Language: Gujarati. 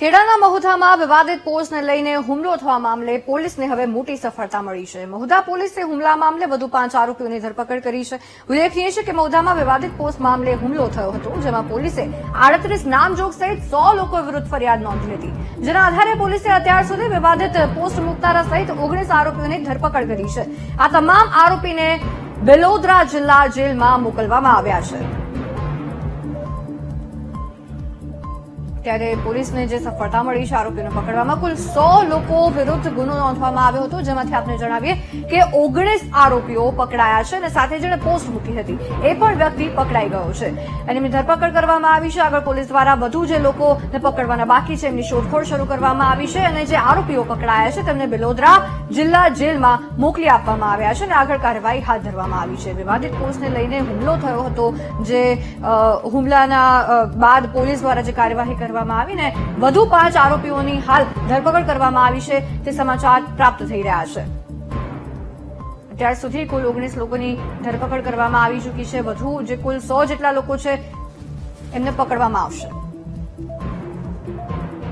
ખેડાના મહુધામાં વિવાદિત પોસ્ટને લઈને હુમલો થવા મામલે પોલીસને હવે મોટી સફળતા મળી છે. મહુધા પોલીસે હુમલા મામલે વધુ પાંચ આરોપીઓની ધરપકડ કરી છે. ઉલ્લેખનીય છે કે મહુધામાં વિવાદિત પોસ્ટ મામલે હુમલો થયો હતો, જેમાં પોલીસે આડત્રીસ નામજોગ સહિત સો લોકો વિરુદ્ધ ફરિયાદ નોંધી હતી જેના આધારે પોલીસે અત્યાર સુધી વિવાદિત પોસ્ટ મુકતારા સહિત ઓગણીસ આરોપીઓની ધરપકડ કરી છે. આ તમામ આરોપીને બેલોદરા જિલ્લા જેલમાં મોકલવામાં આવ્યા છે. ત્યારે પોલીસને જે સફળતા મળી છે આરોપીને પકડવામાં, કુલ સો લોકો વિરુદ્ધ ગુનો નોંધવામાં આવ્યો હતો. જેમાંથી આપને જણાવીએ કે ઓગણીસ આરોપીઓ પકડાયા છે અને સાથે જેણે પોસ્ટ મૂકી હતી. એ પણ વ્યક્તિ પકડાઈ ગયો છે. એની ધરપકડ કરવામાં આવી છે. આગળ પોલીસ દ્વારા વધુ જે લોકોને પકડવાના બાકી છે, એમની શોધખોળ શરૂ કરવામાં આવી છે અને જે આરોપીઓ પકડાયા છે, તેમને બેલોદરા જિલ્લા જેલમાં મોકલી આપવામાં આવ્યા છે અને આગળ કાર્યવાહી હાથ ધરવામાં આવી છે. વિવાદિત પોસ્ટને લઈને હુમલો થયો હતો, જે હુમલાના બાદ પોલીસ દ્વારા જે કાર્યવાહી કરવામાં આવીને વધુ પાંચ આરોપીઓની હાલ ધરપકડ કરવામાં આવી છે. તે સમાચાર પ્રાપ્ત થઈ રહ્યા છે. અત્યાર સુધી કુલ ઓગણીસ લોકોની ધરપકડ કરવામાં આવી ચૂકી છે. વધુ જે કુલ સો જેટલા લોકો છે, એમને પકડવામાં આવશે.